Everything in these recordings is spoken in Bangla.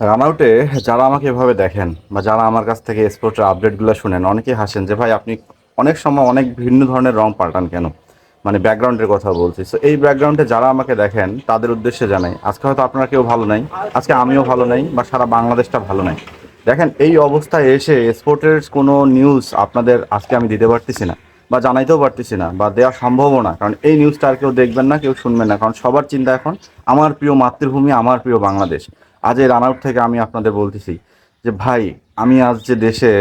রানআউটে যারা আমাকে এভাবে দেখেন বা যারা আমার কাছ থেকে স্পোর্টের আপডেটগুলো শুনেন, অনেকেই হাসেন যে, ভাই, আপনি অনেক সময় অনেক ভিন্ন ধরনের রং পাল্টান কেন? মানে ব্যাকগ্রাউন্ডের কথা বলছি। সো এই ব্যাকগ্রাউন্ডে যারা আমাকে দেখেন, তাদের উদ্দেশ্যে জানাই, আজকে হয়তো আপনারা কেউ ভালো নাই, আজকে আমিও ভালো নাই বা সারা বাংলাদেশটা ভালো নাই। দেখেন, এই অবস্থায় এসে স্পোর্টের কোনো নিউজ আপনাদের আজকে আমি দিতে পারতেছি না বা জানাইতেও পারতেছি না বা দেওয়া সম্ভবও না। কারণ এই নিউজটা আর কেউ দেখবেন না, কেউ শুনবেন না। কারণ সবার চিন্তা এখন, আমার প্রিয় মাতৃভূমি, আমার প্রিয় বাংলাদেশ। আজ এই রান আউট থেকে আমি আপনাদের বলতেছি যে, ভাই, আমি আজ যে দেশে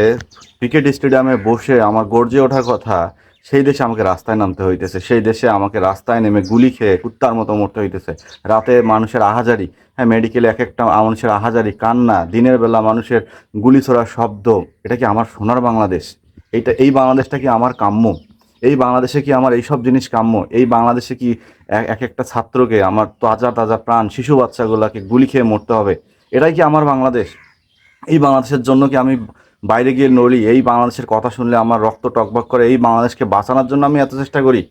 ক্রিকেট স্টেডিয়ামে বসে আমার গর্জে ওঠার কথা, সেই দেশে আমাকে রাস্তায় নামতে হইতেছে। সেই দেশে আমাকে রাস্তায় নেমে গুলি খেয়ে কুত্তার মতো মরতে হইতেছে। রাতে মানুষের আহাজারি হ্যাঁ মেডিকেলে এক একটা মানুষের আহাজারি, কান্না, দিনের বেলা মানুষের গুলি ছোড়ার শব্দ, এটা কি আমার সোনার বাংলাদেশ? এইটা, এই বাংলাদেশটা কি আমার কাম্য? এই বাংলাদেশে কি আমার এইসব জিনিস কাম্য? এই বাংলাদেশে কি এক- এক একটা ছাত্রকে আমার তাজা তাজা প্রাণ, শিশু বাচ্চাগুলোকে গুলি খেয়ে মরতে হবে? এটাই কি আমার বাংলাদেশ? এই বাংলাদেশের জন্য কি আমি বাইরে গিয়ে নড়ি? এই বাংলাদেশের কথা শুনলে আমার রক্ত টকবক করে এই বাংলাদেশকে বাঁচানোর জন্য আমি এত চেষ্টা করি?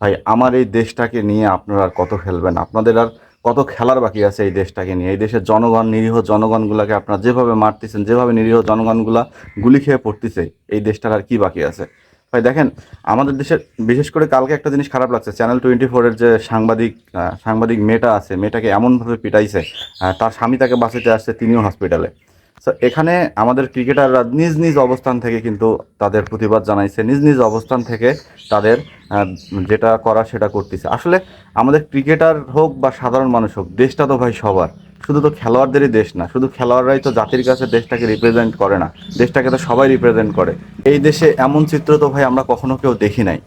ভাই, আমার এই দেশটাকে নিয়ে আপনারা আর কত খেলবেন? আপনাদের আর কত খেলার বাকি আছে এই দেশটাকে নিয়ে? এই দেশের জনগণ, নিরীহ জনগণগুলোকে আপনারা যেভাবে মারতেছেন, যেভাবে নিরীহ জনগণগুলা গুলি খেয়ে পড়তেছে, এই দেশটার আর কি বাকি আছে? ভাই, দেখেন, আমাদের দেশের, বিশেষ করে কালকে একটা জিনিস খারাপ লাগছে। চ্যানেল টোয়েন্টি ফোরের যে সাংবাদিক সাংবাদিক মেয়েটা আছে, মেয়েটাকে এমনভাবে পিটাইছে তার স্বামী তাকে বাঁচাতে আসছে তিনিও হসপিটালে সো এখানে আমাদের ক্রিকেটাররা নিজ নিজ অবস্থান থেকে কিন্তু তাদের প্রতিবাদ জানাইছে, নিজ নিজ অবস্থান থেকে তাদের যেটা করা সেটা করতেছে। আসলে আমাদের ক্রিকেটার হোক বা সাধারণ মানুষ হোক, দেশটা তো ভাই সবার। শুধু তো খেলোয়াড়দেরই দেশ না, শুধু খেলোয়াড়রাই তো জাতির কাছে দেশটাকে রিপ্রেজেন্ট করে না, দেশটাকে তো সবাই রিপ্রেজেন্ট করে। এই দেশে এমন চিত্র তো ভাই আমরা কখনো কেউ দেখি নাই।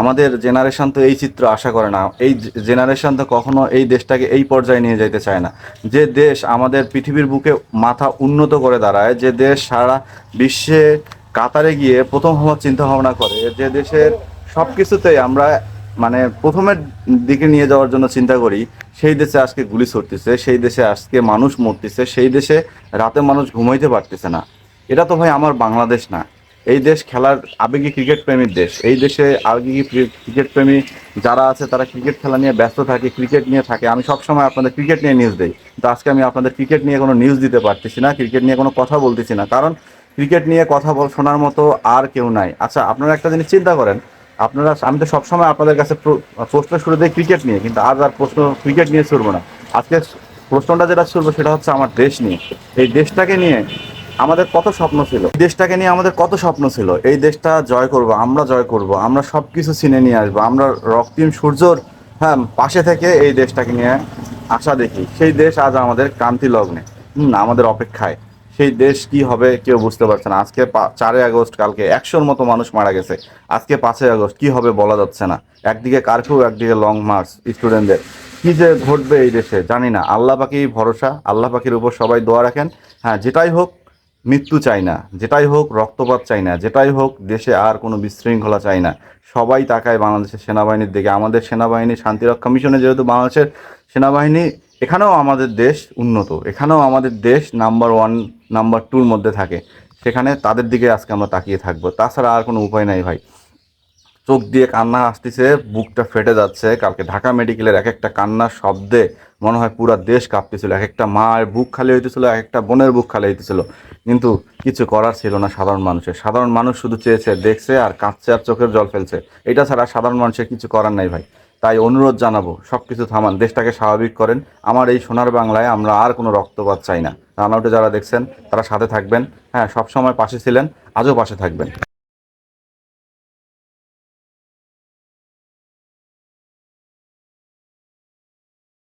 আমাদের জেনারেশন তো এই চিত্র আশা করে না, এই জেনারেশন তো কখনো এই দেশটাকে এই পর্যায়ে নিয়ে যেতে চায় না। যে দেশ আমাদের পৃথিবীর বুকে মাথা উন্নত করে দাঁড়ায়, যে দেশ সারা বিশ্বে কাতারে গিয়ে প্রথম হওয়ার চিন্তা ভাবনা করে, যে দেশের সব কিছুতেই আমরা মানে প্রথমের দিকে নিয়ে যাওয়ার জন্য চিন্তা করি, সেই দেশে আজকে গুলি ছড়তেছে সেই দেশে আজকে মানুষ মরতেছে, সেই দেশে রাতে মানুষ ঘুমাইতে পারতেছে না। এটা তো ভাই আমার বাংলাদেশ না। এই দেশ খেলার আবেগী ক্রিকেট প্রেমীর দেশ। এই দেশে আবেগী ক্রিকেট প্রেমী যারা আছে, তারা ক্রিকেট খেলা নিয়ে ব্যস্ত থাকে ক্রিকেট নিয়ে থাকে। আমি সবসময় আপনাদের ক্রিকেট নিয়ে নিউজ দিই। তো আজকে আমি আপনাদের ক্রিকেট নিয়ে কোনো নিউজ দিতে পারতেছি না ক্রিকেট নিয়ে কোনো কথা বলতেছি না। কারণ ক্রিকেট নিয়ে কথা বল শোনার মতো আর কেউ নাই। আচ্ছা আপনারা একটা জিনিস চিন্তা করেন আপনারা, আমি তো সবসময় আপনাদের কাছে প্রশ্ন শুরু দিই ক্রিকেট নিয়ে, কিন্তু আজ আর প্রশ্ন ক্রিকেট নিয়ে ছুড়বো না। আজকে প্রশ্নটা যেটা ছুড়বো সেটা হচ্ছে আমার দেশ নিয়ে। এই দেশটাকে নিয়ে আমাদের কত স্বপ্ন ছিল? এই দেশটাকে নিয়ে আমাদের কত স্বপ্ন ছিল? এই দেশটা জয় করব, আমরা জয় করব, আমরা সব কিছু চিনে নিয়ে আসব, আমরা রক্তিম সূর্যর হ্যাঁ পাশে থেকে এই দেশটাকে নিয়ে আশা দেখি। সেই দেশ আজ আমাদের ক্রান্তি লগ্নে আমাদের অপেক্ষায়। সেই দেশ কি হবে কেউ বুঝতে পারছে না। আজকে চারই আগস্ট, কালকে একশোর মতো মানুষ মারা গেছে। আজকে পাঁচই আগস্ট, কি হবে বলা যাচ্ছে না। একদিকে কারফিউ, একদিকে লং মার্চ স্টুডেন্টদের। কি যে ঘটবে এই দেশে, জানি না। আল্লাহ পাখি ভরসা, আল্লাহ পাখির উপর সবাই দোয়া রাখেন। হ্যাঁ যেটাই হোক, মৃত্যু চাই না। যেটাই হোক, রক্তপাত চাই না। যেটাই হোক, দেশে আর কোনো বিশৃঙ্খলা চাই না। সবাই তাকায় বাংলাদেশের সেনাবাহিনীর দিকে। আমাদের সেনাবাহিনী শান্তিরক্ষা মিশনে যেহেতু বাংলাদেশের সেনাবাহিনী, এখানেও আমাদের দেশ উন্নত। এখানেও আমাদের দেশ নাম্বার ওয়ান নাম্বার টুর মধ্যে থাকে। সেখানে তাদের দিকে আজকে আমরা তাকিয়ে থাকব। তাছাড়া আর কোনো উপায় নাই ভাই। চোখ দিয়ে কান্না আসতেছে, বুকটা ফেটে যাচ্ছে। কালকে ঢাকা মেডিকেলের এক একটা কান্নার শব্দে মনে হয় পুরা দেশ কাঁপতেছিল। এক একটা মায়ের বুক খালি হইতেছিল এক একটা বোনের বুক খালি হইতেছিল। কিন্তু কিছু করার ছিল না সাধারণ মানুষের। সাধারণ মানুষ শুধু চেয়েছে, দেখছে আর কাঁদছে আর চোখের জল ফেলছে। এটা ছাড়া সাধারণ মানুষের কিছু করার নাই ভাই। তাই অনুরোধ জানাব সব কিছু থামান, দেশটাকে স্বাভাবিক করেন। আমার এই সোনার বাংলায় আমরা আর কোনো রক্তপাত চাই না। রানআউটে যারা দেখছেন, তারা সাথে থাকবেন। হ্যাঁ সবসময় পাশে ছিলেন, আজও পাশে থাকবেন।